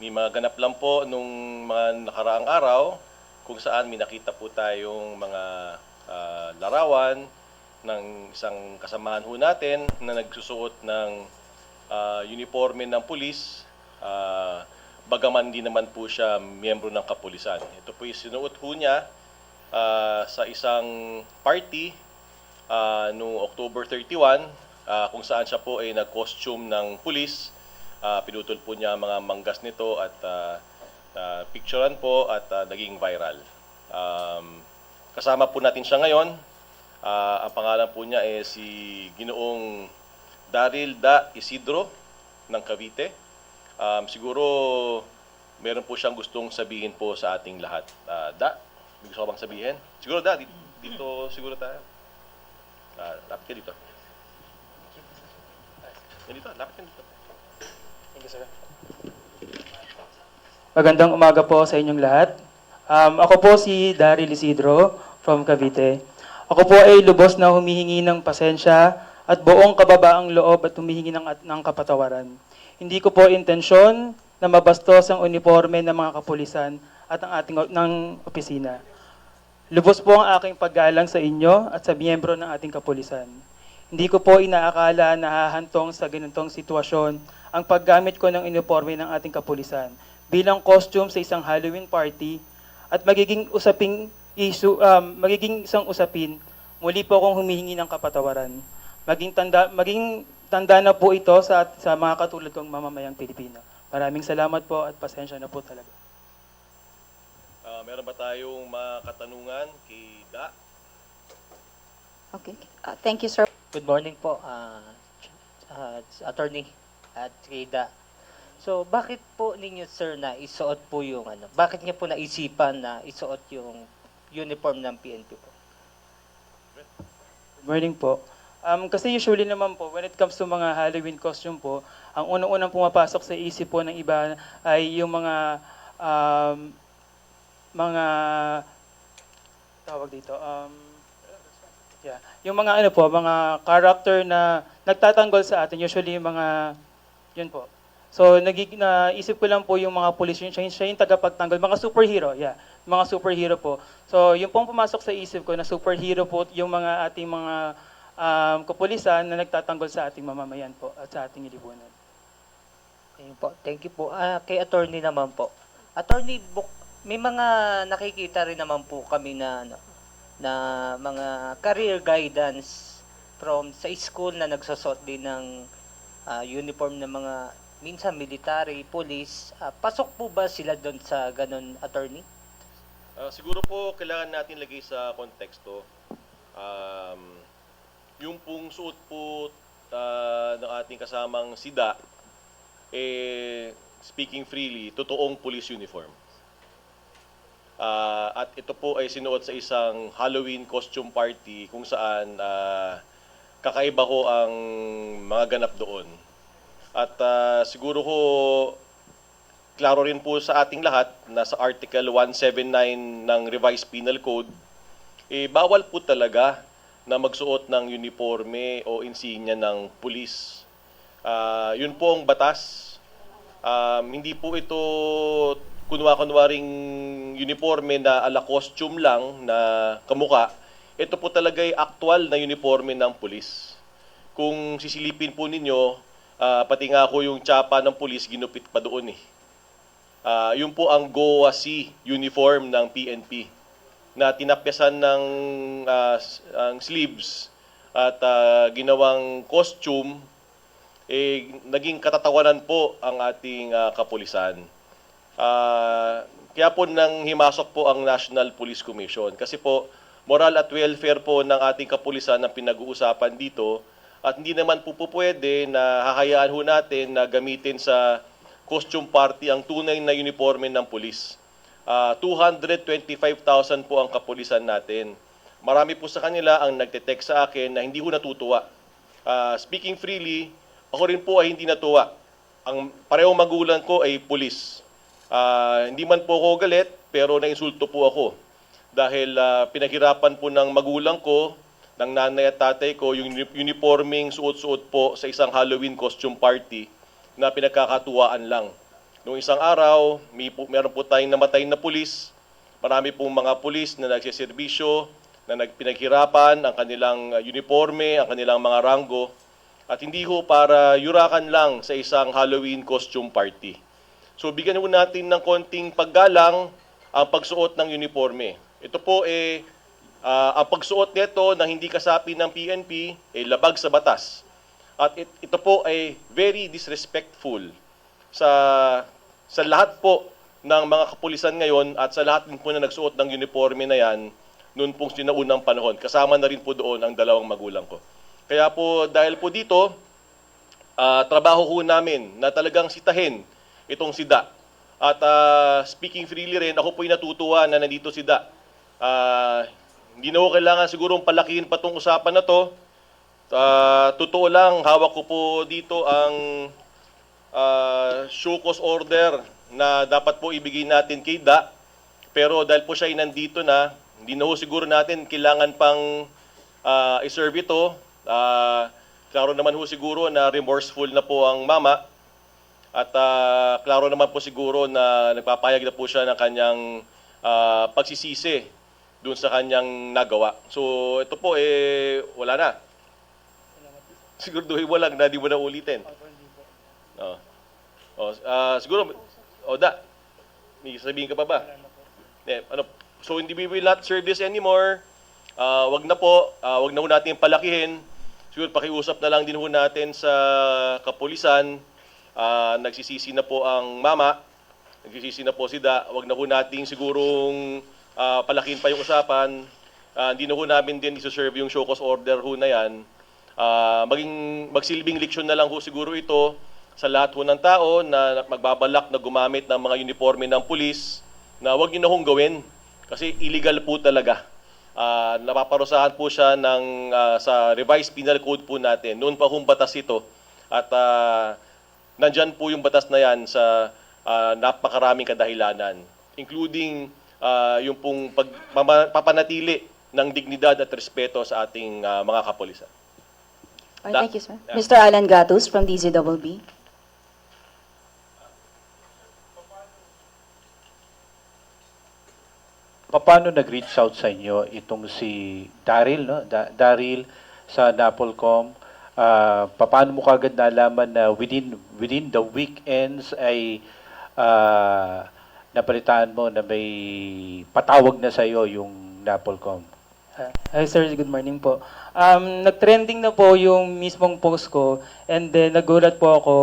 May mga ganap lang po nung mga nakaraang araw kung saan may nakita po tayong mga ah, larawan ng isang kasamahan ho natin na nagsusuot ng ah, uniforme ng pulis. ah, bagaman di naman po siya miyembro ng kapulisan. Ito po yung sinuot ho niya ah, sa isang party ah, noong October 31 ah, kung saan siya po ay nag-costume ng pulis. Ah, pinutol po niya ang mga manggas nito at ah, ah, picturean po at ah, naging viral. Um, kasama po natin siya ngayon. Ah, ang pangalan po niya ay si Ginoong Daryl Da Isidro ng Cavite. Um, siguro meron po siyang gustong sabihin po sa ating lahat. Ah, da, may gusto ka bang sabihin? Siguro Da, dito, dito siguro tayo. Ah, lapit ka dito. Dito, lapit ka dito. Thank you, sir. Magandang umaga po sa inyong lahat. Um, ako po si Daryl Isidro from Cavite. Ako po ay lubos na humihingi ng pasensya at buong kababaang loob at humihingi ng, ng kapatawaran. Hindi ko po intensyon na mabastos ang uniforme ng mga kapulisan at ang ating ng opisina. Lubos po ang aking paggalang sa inyo at sa miyembro ng ating kapulisan. Hindi ko po inaakala na hahantong sa ganitong sitwasyon ang paggamit ko ng uniforme ng ating kapulisan bilang costume sa isang Halloween party at magiging usaping issue, um, magiging isang usapin, muli po akong humihingi ng kapatawaran. Maging tanda, maging tanda na po ito sa, sa mga katulad kong mamamayang Pilipino. Maraming salamat po at pasensya na po talaga. Ah, meron ba tayong mga katanungan kay Da? Okay. Uh, Thank you, sir. Good morning po, ah, uh, attorney at Rida. So, bakit po ninyo, sir, na isuot po yung ano? Bakit niya po naisipan na isuot yung uniform ng PNP po? Good morning po. Um, kasi usually naman po, when it comes to mga Halloween costume po, ang unang-unang pumapasok sa isip po ng iba ay yung mga um, mga tawag dito um, yeah, yung mga ano po, mga character na nagtatanggol sa atin, usually yung mga yun po. So nagig naisip ko lang po yung mga pulis, yun, siya, siya yung tagapagtanggol, mga superhero, yeah, mga superhero po. So yung pong pumasok sa isip ko na superhero po yung mga ating mga um, kapulisan na nagtatanggol sa ating mamamayan po at sa ating lipunan. Ayun po. Thank you po. Ah, kay attorney naman po. Attorney, buk- may mga nakikita rin naman po kami na ano, na mga career guidance from sa school na nagsusot din ng ah, uniform ng mga minsan military, police. Ah, pasok po ba sila doon sa ganun attorney? Ah, siguro po kailangan natin lagay sa konteksto. Um, yung pong suot po ah, ng ating kasamang sida, eh, speaking freely, totoong police uniform. Ah, at ito po ay sinuot sa isang Halloween costume party kung saan ah, kakaiba ko ang mga ganap doon. At ah, siguro ko klaro rin po sa ating lahat na sa Article 179 ng Revised Penal Code, eh, bawal po talaga na magsuot ng uniforme o insignia ng pulis. Ah, yun po ang batas. Um, hindi po ito kunwa-kunwaring uniforme na ala costume lang na kamuka. Ito po talaga ay actual na uniforme ng pulis. Kung sisilipin po ninyo, ah, pati nga ako yung tsapa ng pulis, ginupit pa doon eh. Ah, yun po ang GOA C uniform ng PNP na tinapyasan ng s- ang sleeves at ah, ginawang costume eh naging katatawanan po ang ating ah, kapulisan. Ah, kaya po nang himasok po ang National Police Commission kasi po moral at welfare po ng ating kapulisan ang pinag-uusapan dito at hindi naman po po pwede na hahayaan ho natin na gamitin sa costume party ang tunay na uniforme ng pulis. Ah, 225,000 po ang kapulisan natin. Marami po sa kanila ang nagte-text sa akin na hindi ho natutuwa. Ah, speaking freely, ako rin po ay hindi natuwa. Ang parehong magulang ko ay pulis. Ah, hindi man po ako galit, pero nainsulto po ako. Dahil ah, pinaghirapan po ng magulang ko, ng nanay at tatay ko, yung uni- uniforming suot-suot po sa isang Halloween costume party na pinagkakatuwaan lang. Noong isang araw, may po, meron po tayong namatay na pulis. Marami pong mga pulis na nagsiservisyo, na nagpinaghirapan ang kanilang uh, uniforme, ang kanilang mga ranggo. At hindi ho para yurakan lang sa isang Halloween costume party. So bigyan ho natin ng konting paggalang ang pagsuot ng uniforme. Ito po eh, ah, ang pagsuot nito na hindi kasapi ng PNP ay labag sa batas. At it- ito po ay very disrespectful sa sa lahat po ng mga kapulisan ngayon at sa lahat din po na nagsuot ng uniforme na yan noon pong sinaunang panahon. Kasama na rin po doon ang dalawang magulang ko. Kaya po dahil po dito, ah, trabaho ho namin na talagang sitahin itong sida. At ah, speaking freely rin, ako po'y natutuwa na nandito si Da. Ah, hindi na ho kailangan sigurong palakihin pa itong usapan na to. Ah, totoo lang, hawak ko po dito ang uh, show cause order na dapat po ibigay natin kay Da. Pero dahil po siya ay nandito na, hindi na ho siguro natin kailangan pang ah, iserve ito. Ah, klaro naman ho siguro na remorseful na po ang mama. At ah, klaro naman po siguro na nagpapayag na po siya ng kanyang ah, pagsisisi doon sa kanyang nagawa. So ito po eh wala na. Siguraduhin mo lang na di mo na ulitin. Oh. Oh, ah, siguro o da. May sabihin ka pa ba? Eh, ano, so hindi we will not serve this anymore. Ah, wag na po, ah, wag na ho natin palakihin. Siguro pakiusap na lang din ho natin sa kapulisan. Ah, nagsisisi na po ang mama. Nagsisisi na po si Da. Wag na ho nating sigurong ah, palakihin pa yung usapan. Ah, hindi na ho namin din isoserve yung show cause order ho na yan. Ah, maging magsilbing leksyon na lang ho siguro ito sa lahat ho ng tao na magbabalak na gumamit ng mga uniforme ng pulis na wag niyo na hong gawin kasi illegal po talaga. Ah, napaparusahan po siya ng ah, sa revised penal code po natin. Noon pa hong batas ito at ah, nandyan po yung batas na yan sa ah, napakaraming kadahilanan including ah, yung pong pag, mama- papanatili ng dignidad at respeto sa ating ah, mga kapulisan. All right, thank you, sir. Yeah. Mr. Alan Gatus from DZBB. Paano nag-reach out sa inyo itong si Daryl, no? Da- Daryl sa Napolcom? Ah, paano mo kagad nalaman na within within the weekends ay ah, napalitaan mo na may patawag na sa iyo yung Napolcom? Ah, Hi sir, good morning po. Um, nag-trending na po yung mismong post ko and then nagulat po ako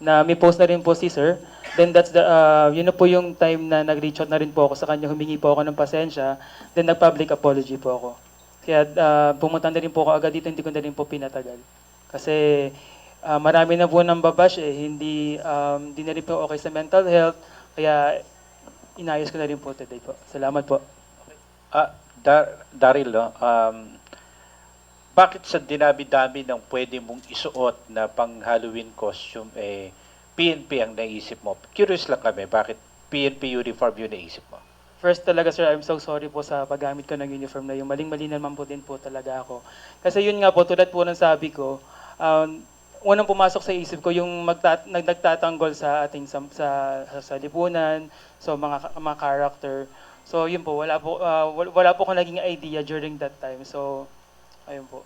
na may post na rin po si sir. Then that's the, uh, yun na po yung time na nag-reach out na rin po ako sa kanya, humingi po ako ng pasensya. Then nag-public apology po ako. Kaya uh, pumunta na rin po ako agad dito, hindi ko na rin po pinatagal. Kasi ah, marami na po nang babash eh, hindi, um, hindi na rin po okay sa mental health. Kaya inayos ko na rin po today po. Salamat po. Ah, Dar- Daryl, no? Um, bakit sa dinabi-dami ng pwede mong isuot na pang Halloween costume eh PNP ang naisip mo? Curious lang kami, bakit PNP uniform yung naisip mo? First talaga sir, I'm so sorry po sa paggamit ko ng uniform na yung maling-mali naman po din po talaga ako. Kasi yun nga po, tulad po ng sabi ko, um, unang pumasok sa isip ko yung magta- nag- nagtatanggol sa ating sa, sa, sa lipunan, so mga, mga character. So yun po, wala po, wal- wala po akong naging idea during that time. So, ayun po.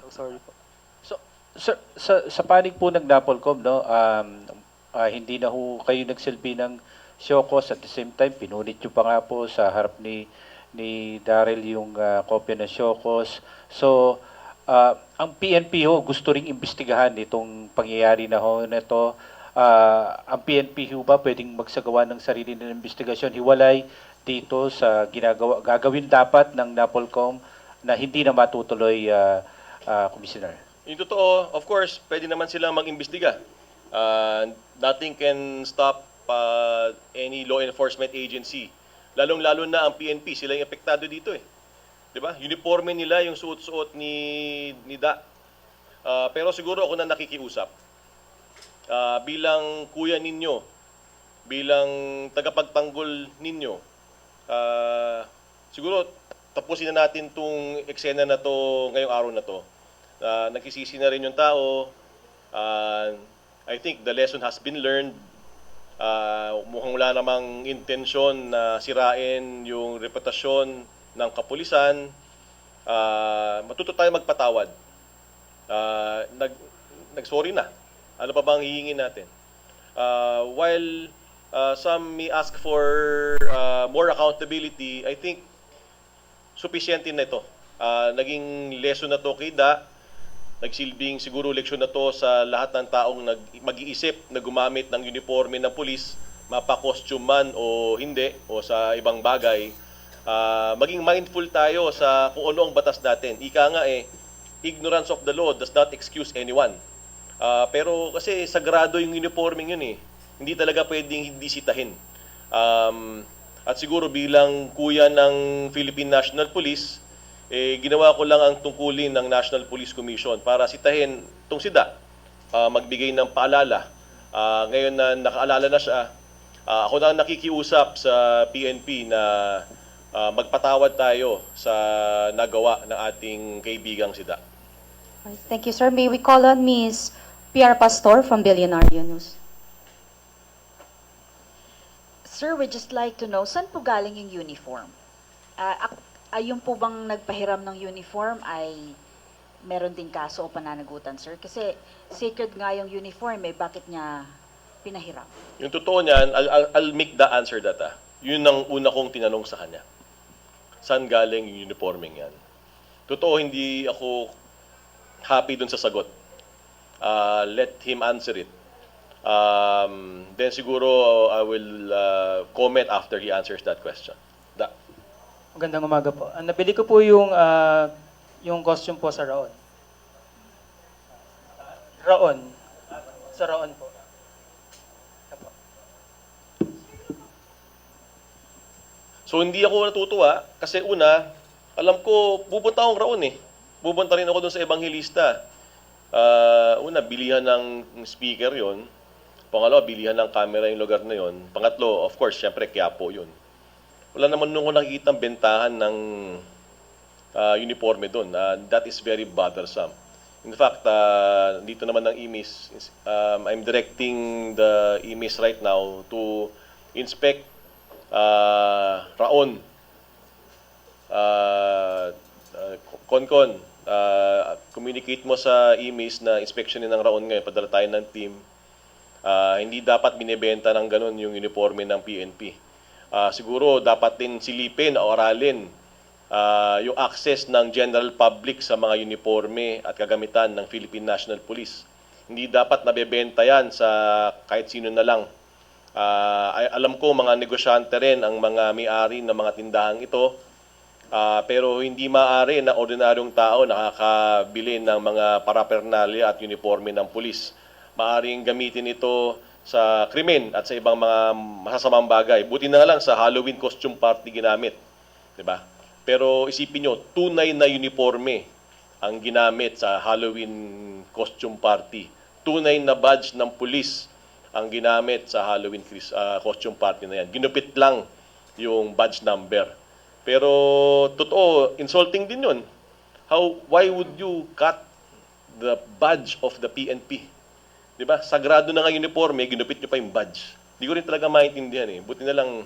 So sorry po. So, sa, sa, sa panig po ng Napolcom, no, um, ah, hindi na ho kayo nagsilbi ng Shokos at the same time, pinunit nyo pa nga po sa harap ni ni Daryl yung ah, kopya ng Shokos. So, ah, ang PNP ho, gusto ring imbestigahan itong pangyayari na ho na ito. Ah, ang PNP ho ba pwedeng magsagawa ng sarili ng investigasyon hiwalay dito sa ginagawa gagawin dapat ng Napolcom na hindi na matutuloy ah, ah, Commissioner? Yung totoo, of course, pwede naman silang mag-imbestiga. Uh, nothing can stop uh, any law enforcement agency. Lalong-lalo na ang PNP, sila yung apektado dito eh. 'Di ba? Uniforme nila yung suot-suot ni ni Da. Uh, pero siguro ako na nakikiusap. Uh, bilang kuya ninyo, bilang tagapagtanggol ninyo, uh, siguro tapusin na natin tong eksena na to ngayong araw na to. Uh, nakisisi na rin yung tao. Uh, I think the lesson has been learned. Ah, mukhang wala namang intensyon na sirain yung reputasyon ng kapulisan. Ah, matuto tayo magpatawad. Ah, nag, nag-sorry na. Ano pa bang hihingin natin? Uh, while uh, some may ask for uh, more accountability, I think sufficient na ito. Uh, naging lesson na to kay Da. Nagsilbing siguro leksyon na to sa lahat ng taong nag, mag-iisip na gumamit ng uniforme ng pulis, mapa-costume man o hindi, o sa ibang bagay. Uh, maging mindful tayo sa kung ano ang batas natin. Ika nga eh, ignorance of the law does not excuse anyone. Ah, pero kasi sagrado yung uniforming yun eh. Hindi talaga pwedeng hindi sitahin. Um, at siguro bilang kuya ng Philippine National Police, eh, ginawa ko lang ang tungkulin ng National Police Commission para sitahin itong sida, ah, magbigay ng paalala. Ah, ngayon na nakaalala na siya, ah, ako na nakikiusap sa PNP na ah, magpatawad tayo sa nagawa ng ating kaibigang sida. Alright, Thank you, sir. May we call on Ms. PR Pastor from Billionaire News. Sir, we just like to know, saan po galing yung uniform? Ah, ak- ay yung po bang nagpahiram ng uniform ay meron din kaso o pananagutan, sir? Kasi sacred nga yung uniform, eh, bakit niya pinahiram? Yung totoo niyan, I'll, I'll, I'll make the answer that ah. Yun ang una kong tinanong sa kanya. Saan galing yung uniforming yan? Totoo, hindi ako happy dun sa sagot. Uh, let him answer it. Um, then siguro I will uh, comment after he answers that question. Da. Magandang umaga po. Ah, nabili ko po yung ah, yung costume po sa Raon. Raon. Sa Raon po. So hindi ako natutuwa kasi una, alam ko pupunta akong raon eh. Pupunta rin ako doon sa evangelista. Ah, una, bilihan ng speaker yon. Pangalawa, bilihan ng camera yung lugar na yon. Pangatlo, of course, syempre, Quiapo yun. Wala naman nung nakikita bentahan ng ah, uniforme doon. Ah, that is very bothersome. In fact, ah, dito naman ng IMIS, um, I'm directing the IMIS right now to inspect ah, Raon, uh, uh, Konkon, uh, communicate mo sa IMIS na inspeksyonin ng Raon ngayon, padala tayo ng team. Ah, hindi dapat binibenta ng ganun yung uniforme ng PNP. Ah, siguro dapat din silipin o aralin ah, yung access ng general public sa mga uniforme at kagamitan ng Philippine National Police. Hindi dapat nabebenta yan sa kahit sino na lang. Ay- alam ko mga negosyante rin ang mga may-ari ng mga tindahang ito. Ah, pero hindi maaari na ordinaryong tao nakakabili ng mga paraphernalia at uniforme ng pulis. Maaring gamitin ito sa krimen at sa ibang mga masasamang bagay. Buti na lang sa Halloween costume party ginamit. 'Di ba? Pero isipin nyo, tunay na uniforme ang ginamit sa Halloween costume party. Tunay na badge ng pulis ang ginamit sa Halloween ah, costume party na yan. Ginupit lang yung badge number. Pero totoo, insulting din yun. How, why would you cut the badge of the PNP? Di ba? Sagrado na nga uniforme, ginupit nyo pa yung badge. Di ko rin talaga maintindihan eh. Buti na lang